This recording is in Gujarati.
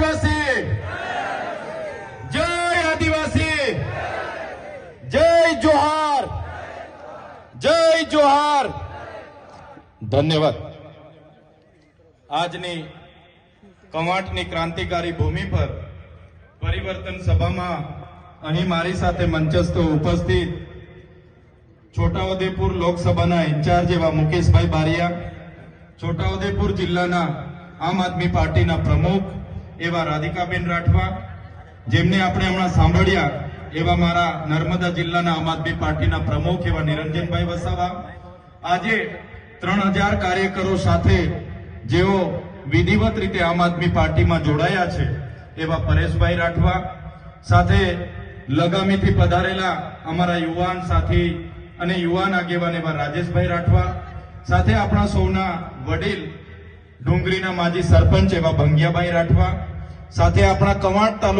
આદિવાસી. જય આદિવાસી. જય જોહાર. જય જોહાર. ધન્યવાદ. આજની કવાંટની ક્રાંતિકારી ભૂમિ પર પરિવર્તન સભામાં અહીં મારી સાથે મંચસ્થ ઉપસ્થિત છોટાઉદેપુર લોકસભાના ઇન્ચાર્જ એવા મુકેશભાઈ બારિયા, છોટાઉદેપુર જિલ્લાના આમ આદમી પાર્ટીના પ્રમુખ એવા રાધિકાબેન રાઠવા, જેમને આપણે હમણાં સાંભળ્યા, એવા મારા નર્મદા જિલ્લાના આમ આદમી પાર્ટીના પ્રમુખ એવા નિરંજનભાઈ વસાવા. આજે ત્રણ હજાર કાર્યકરો સાથે જેઓ વિધિવત રીતે આમ આદમી પાર્ટીમાં જોડાયા છે, એવા પરેશભાઈ રાઠવા. સાથે લગામીથી પધારેલા અમારા યુવાન સાથી અને યુવાન આગેવાન એવા રાજેશભાઈ રાઠવા. સાથે આપણા સૌના વડીલ ડુંગરીના માજી સરપંચ એવા ભંગિયાભાઈ રાઠવા સાથે આપણા કવાંટ તાલુકા